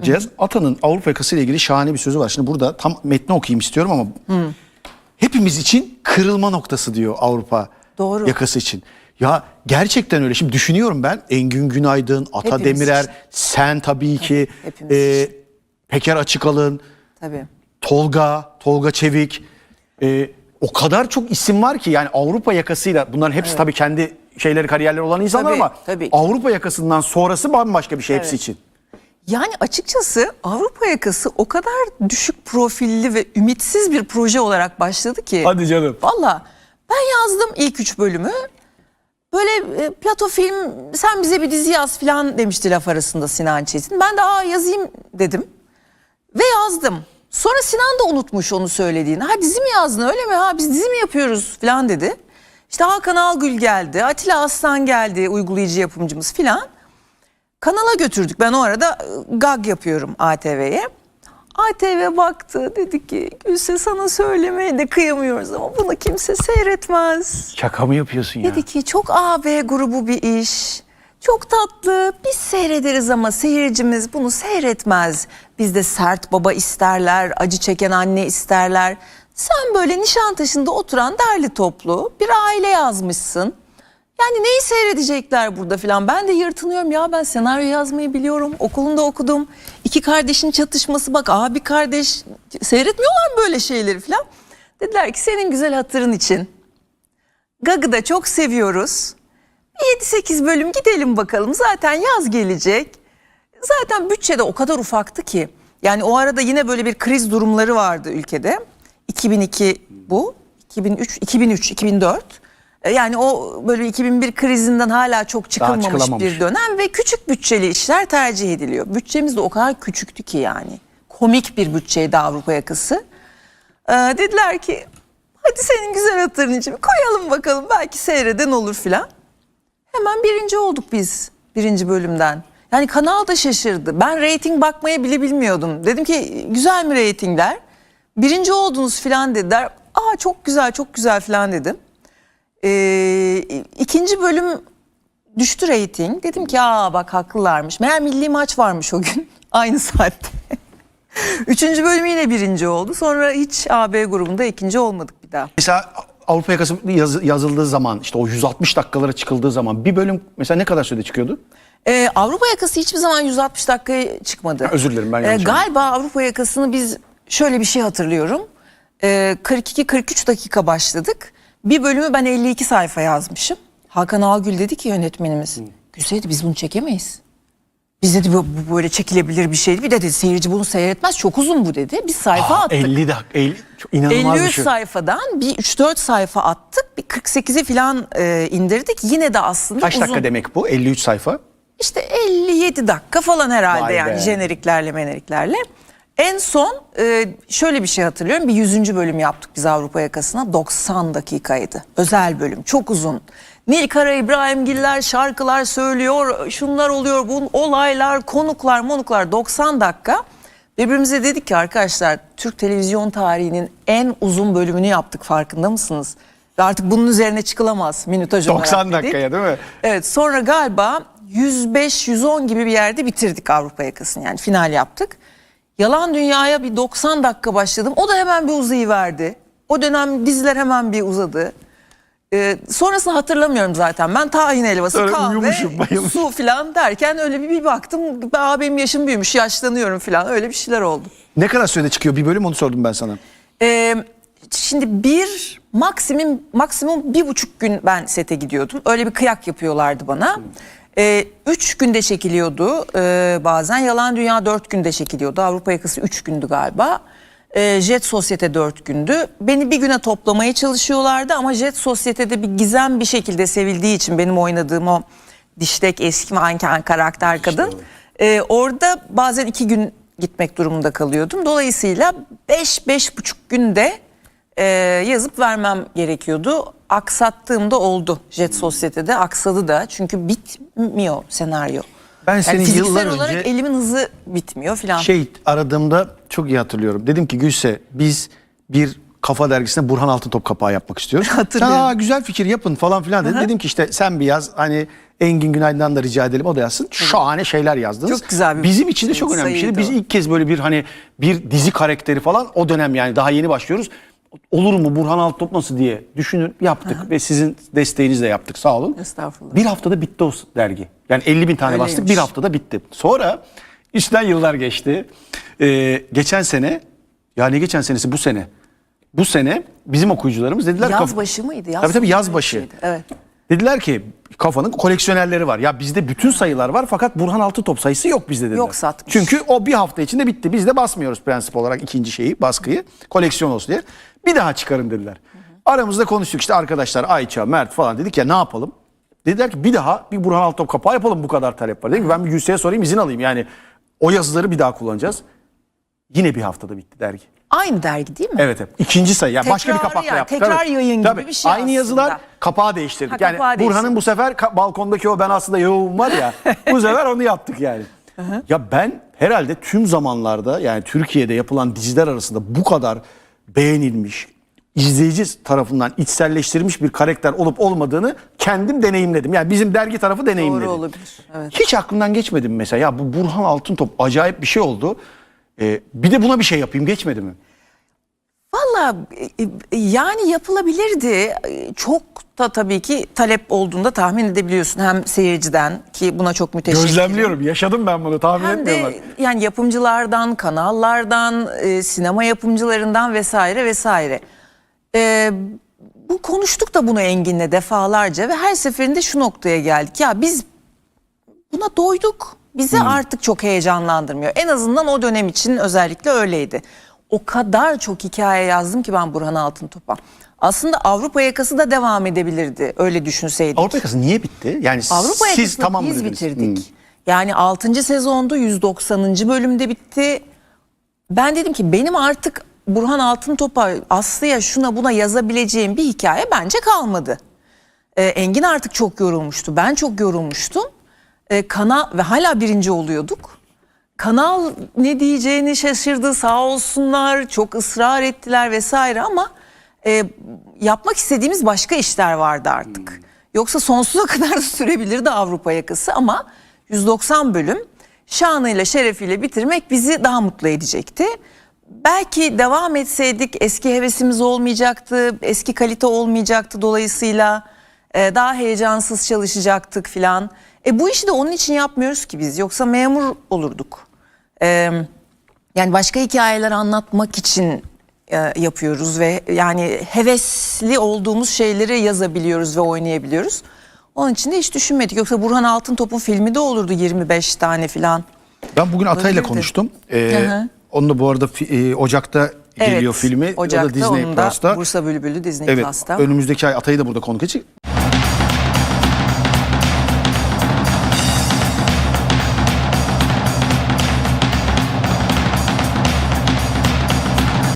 Cihaz Atan'ın Avrupa yakası ile ilgili şahane bir sözü var. Şimdi burada tam metni okuyayım istiyorum ama hepimiz için kırılma noktası diyor Avrupa Doğru. yakası için. Ya gerçekten öyle. Şimdi düşünüyorum ben Engin Günaydın, Ata Hepimiz Demirer, için. sen tabii ki, hepimiz e, Peker Açıkalın, Tabii. Tolga, Tolga Çevik. e, o kadar çok isim var ki yani Avrupa yakasıyla bunların hepsi tabii kendi şeyleri kariyerleri olan insanlar Tabii, ama tabii. Avrupa yakasından sonrası bambaşka bir şey hepsi Evet. için. Yani açıkçası Avrupa yakası o kadar düşük profilli ve ümitsiz bir proje olarak başladı ki. Hadi canım. Valla ben yazdım ilk üç bölümü. Böyle e, Plato film sen bize bir dizi yaz falan demişti laf arasında Sinan Çetin. Ben de aa yazayım dedim ve yazdım. Sonra Sinan da unutmuş onu söylediğini. Ha dizi mi yazdın öyle mi? Ha biz dizi mi yapıyoruz falan dedi. İşte Hakan Algül geldi, Atilla Aslan geldi uygulayıcı yapımcımız filan. Kanala götürdük. Ben o arada e, gag yapıyorum ATV'ye. ATV baktı dedi ki Gülse sana söylemeye de kıyamıyoruz ama bunu kimse seyretmez. Şaka mı yapıyorsun ya? Dedi ki çok AB grubu bir iş. Çok tatlı. Biz seyrederiz ama seyircimiz bunu seyretmez. Bizde sert baba isterler, acı çeken anne isterler. Sen böyle Nişantaşı'nda oturan derli toplu bir aile yazmışsın. Yani neyi seyredecekler burada filan. Ben de yırtınıyorum ya ben senaryo yazmayı biliyorum. Okulunda okudum. İki kardeşin çatışması bak abi kardeş seyretmiyorlar mı böyle şeyleri filan. Dediler ki senin güzel hatırın için Gag'ı da çok seviyoruz. Bir 7-8 bölüm gidelim bakalım. Zaten yaz gelecek. Zaten bütçe de o kadar ufaktı ki. Yani o arada yine böyle bir kriz durumları vardı ülkede. 2002 bu. 2003, 2003, 2004. E, Yani o böyle 2001 krizinden hala çok çıkılmamış bir dönem ve küçük bütçeli işler tercih ediliyor. Bütçemiz de o kadar küçüktü ki yani. Komik bir bütçeydi Avrupa yakası. Ee, dediler ki hadi senin güzel hatırın için koyalım bakalım belki seyreden olur filan. Hemen birinci olduk biz birinci bölümden. Yani kanal da şaşırdı. Ben reyting bakmayı bile bilmiyordum. Dedim ki güzel mi reytingler? Birinci oldunuz filan dediler. Aa çok güzel çok güzel filan dedim. Ee, ikinci bölüm düştü reyting. Dedim ki aa bak haklılarmış. Meğer milli maç varmış o gün aynı saatte. Üçüncü bölüm yine birinci oldu. Sonra hiç AB grubunda ikinci olmadık bir daha. Mesela Avrupa yakası yaz- yazıldığı zaman işte o 160 dakikalara çıkıldığı zaman bir bölüm mesela ne kadar sürede çıkıyordu? Ee, Avrupa yakası hiçbir zaman 160 dakikaya çıkmadı. Ha, özür dilerim, ben Ee, yanlış Galiba Avrupa yakasını biz şöyle bir şey hatırlıyorum. Ee, 42-43 dakika başladık. Bir bölümü ben 52 sayfa yazmışım. Hakan Ağgül dedi ki yönetmenimiz. Güzel dedi biz bunu çekemeyiz. Biz dedi bu, bu böyle çekilebilir bir şey. Bir de dedi seyirci bunu seyretmez çok uzun bu dedi. Biz sayfa attık. 50 dakika. 50, çok inanılmaz bir 53 şey. sayfadan bir 3-4 sayfa attık. Bir 48'i falan e, indirdik. Yine de aslında Kaç uzun. dakika demek bu? 53 sayfa. İşte 57 dakika falan herhalde Vay yani be. jeneriklerle meneriklerle. En son e, şöyle bir şey hatırlıyorum. Bir 100. bölüm yaptık biz Avrupa yakasına. 90 dakikaydı. Özel bölüm. Çok uzun. Nilkara İbrahimgiller şarkılar söylüyor. Şunlar oluyor. Bu olaylar, konuklar, monuklar 90 dakika. Birbirimize dedik ki arkadaşlar Türk televizyon tarihinin en uzun bölümünü yaptık farkında mısınız? Ve artık bunun üzerine çıkılamaz minutaj olarak 90 dedik. dakikaya değil mi? Evet sonra galiba 105-110 gibi bir yerde bitirdik Avrupa yakasını yani final yaptık. Yalan Dünya'ya bir 90 dakika başladım. O da hemen bir uzayıverdi. O dönem diziler hemen bir uzadı. Ee, sonrasını hatırlamıyorum zaten. Ben tahin helvası, Öyle kahve, uyumuşum, bayılmış. su falan derken öyle bir, bir baktım. Aa, benim yaşım büyümüş, yaşlanıyorum falan. Öyle bir şeyler oldu. Ne kadar sürede çıkıyor bir bölüm onu sordum ben sana. Ee, şimdi bir maksimum maksimum bir buçuk gün ben sete gidiyordum. Öyle bir kıyak yapıyorlardı bana. Ee, üç günde çekiliyordu ee, bazen. Yalan Dünya dört günde çekiliyordu. Avrupa Yakası üç gündü galiba. Ee, Jet Sosyete dört gündü. Beni bir güne toplamaya çalışıyorlardı ama Jet Sosyete'de bir gizem bir şekilde sevildiği için benim oynadığım o diştek eski manken karakter kadın. Ee, orada bazen iki gün gitmek durumunda kalıyordum. Dolayısıyla 5 buçuk günde e, yazıp vermem gerekiyordu. Aksattığımda oldu Jet Sosyete'de aksadı da çünkü bitmiyor senaryo. Ben seni fiziksel yıllar olarak önce- elimin hızı bitmiyor filan. Şey aradığımda çok iyi hatırlıyorum. Dedim ki Gülse biz bir kafa dergisine Burhan Altıntop kapağı yapmak istiyoruz. Hatırlıyorum. Aa, güzel fikir yapın falan filan dedi. Dedim ki işte sen bir yaz hani Engin Günaydın'dan da rica edelim o da yazsın. Şahane şeyler yazdınız. Çok güzel bir Bizim için de çok önemli bir şeydi. Biz ilk kez böyle bir hani bir dizi karakteri falan o dönem yani daha yeni başlıyoruz. Olur mu Burhan Altıntop nasıl diye düşünün yaptık ve sizin desteğinizle yaptık sağ olun. Estağfurullah. Bir haftada bitti o dergi. Yani 50 bin tane bastık Öyleymiş. bir haftada bitti. Sonra üstten yıllar geçti. Ee, geçen sene ya ne geçen senesi bu sene. Bu sene bizim okuyucularımız dediler Yaz başı mıydı? Yaz tabii tabii yaz başı. Evet. Dediler ki kafanın koleksiyonerleri var. Ya bizde bütün sayılar var fakat Burhan Altıntop sayısı yok bizde dediler. Yok satmış. Çünkü o bir hafta içinde bitti. Biz de basmıyoruz prensip olarak ikinci şeyi baskıyı koleksiyon olsun diye. Bir daha çıkarın dediler. Aramızda konuştuk işte arkadaşlar Ayça, Mert falan dedik ya ne yapalım? Dediler ki bir daha bir Burhan Altıntop kapağı yapalım bu kadar talep var. Dedim ki ben bir Gülse'ye sorayım izin alayım yani o yazıları bir daha kullanacağız. Yine bir haftada bitti dergi. Aynı dergi değil mi? Evet evet. İkinci sayı. Yani başka bir Tekrarı kapakla yani, yaptık. tekrar yayın gibi bir şey Aynı aslında. yazılar kapağı değiştirdik. Ha, yani kapağı Burhan'ın değiştirdik. bu sefer ka- balkondaki o ben aslında yoğum var ya. bu sefer onu yaptık yani. ya ben herhalde tüm zamanlarda yani Türkiye'de yapılan diziler arasında bu kadar beğenilmiş, izleyici tarafından içselleştirilmiş bir karakter olup olmadığını kendim deneyimledim. Yani bizim dergi tarafı deneyimledi. Doğru olabilir. Evet. Hiç aklımdan geçmedi mi mesela ya bu Burhan Altıntop acayip bir şey oldu. Ee, bir de buna bir şey yapayım geçmedi mi? Valla e, e, yani yapılabilirdi. E, Çok da tabii ki talep olduğunda tahmin edebiliyorsun. Hem seyirciden ki buna çok müteşekkirim. Gözlemliyorum. Yaşadım ben bunu. Tahmin Hem etmiyorlar. de yani yapımcılardan, kanallardan, e, sinema yapımcılarından vesaire vesaire. E, bu konuştuk da bunu Engin'le defalarca ve her seferinde şu noktaya geldik. Ya biz buna doyduk. Bizi artık çok heyecanlandırmıyor. En azından o dönem için özellikle öyleydi. O kadar çok hikaye yazdım ki ben Burhan Altıntop'a. Aslında Avrupa yakası da devam edebilirdi öyle düşünseydik. Avrupa yakası niye bitti? Yani Avrupa siz tamam biz bitirdik. Hmm. Yani 6. sezonda 190. bölümde bitti. Ben dedim ki benim artık Burhan Altıntop'a Aslı'ya şuna buna yazabileceğim bir hikaye bence kalmadı. Ee, Engin artık çok yorulmuştu. Ben çok yorulmuştum. Ee, kanal ve hala birinci oluyorduk. Kanal ne diyeceğini şaşırdı sağ olsunlar. Çok ısrar ettiler vesaire ama e, yapmak istediğimiz başka işler vardı artık. Yoksa sonsuza kadar sürebilirdi Avrupa yakası ama 190 bölüm şanıyla şerefiyle bitirmek bizi daha mutlu edecekti. Belki devam etseydik eski hevesimiz olmayacaktı, eski kalite olmayacaktı dolayısıyla e, daha heyecansız çalışacaktık filan. E bu işi de onun için yapmıyoruz ki biz yoksa memur olurduk. E, yani başka hikayeler anlatmak için e, yapıyoruz ve yani hevesli olduğumuz şeyleri yazabiliyoruz ve oynayabiliyoruz. Onun için de hiç düşünmedik. Yoksa Burhan Altıntop'un filmi de olurdu 25 tane filan. Ben bugün Atay'la konuştum. Ee, Hı hı. onun da bu arada fi- e, Ocak'ta geliyor Evet, filmi. Ocak'ta o da Disney onun da Plus'ta. Bursa Bülbülü Disney Evet. Plus'ta. Önümüzdeki ay Atay'ı da burada konuk edecek.